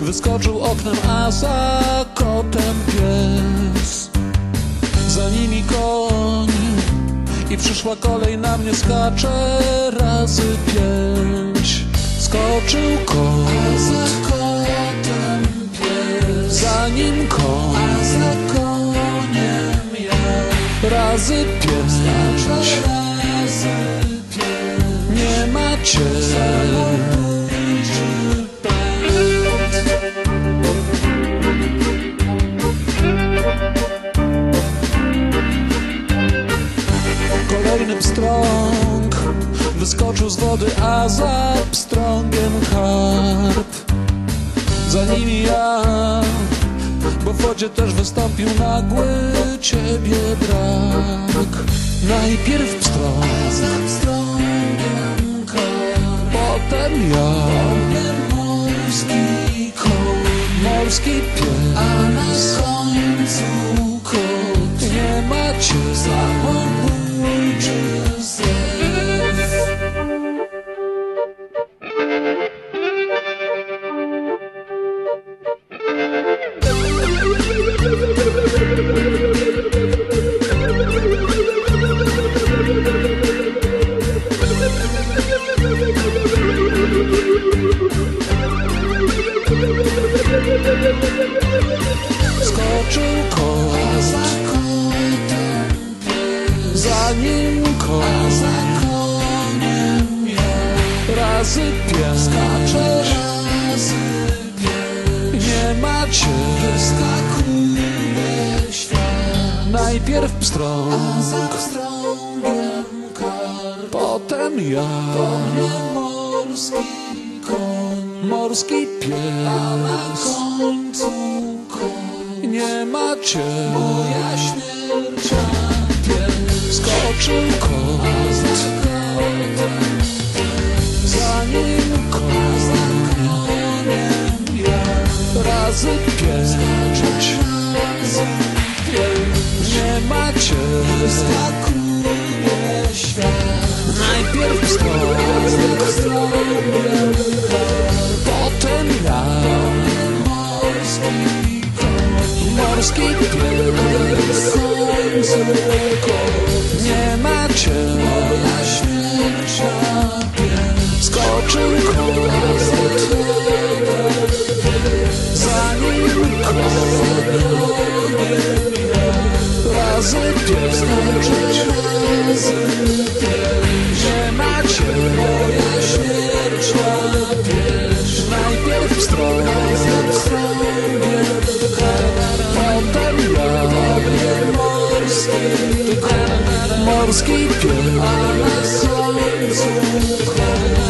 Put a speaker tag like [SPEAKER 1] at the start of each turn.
[SPEAKER 1] wyskoczył oknem, a za kotem pies. Za nimi koń i przyszła kolej na mnie skacze razy pięć. Skoczył kot, za kotem pies. Za nim koń, a za koniem ja. Razy pięć, razy pięć. Nie macie wyskoczył z wody, a za pstrągiem karp. Za nimi ja, bo w wodzie też wystąpił nagły ciebie brak. Najpierw pstrąg, za pstrągiem karp. Potem ja, morski koń, morski pies, Skoczył kot, za ja. Razy pięć, skacze. Nie macie. Najpierw pstrąg. Potem ja, potem morski koń, morski pies. Macie, moja pies. Skoczył kot, za nim koń, za koniem ja. Razy pięć. Nie macie, Nie macie, moja śmierć a pies. Skoczył kot, za nim koń. Razy pies, pięć. Nie macie, moja śmierć a pies. Najpierw pstrąg, potem ja. Morski, morski pies. A na końcu koń.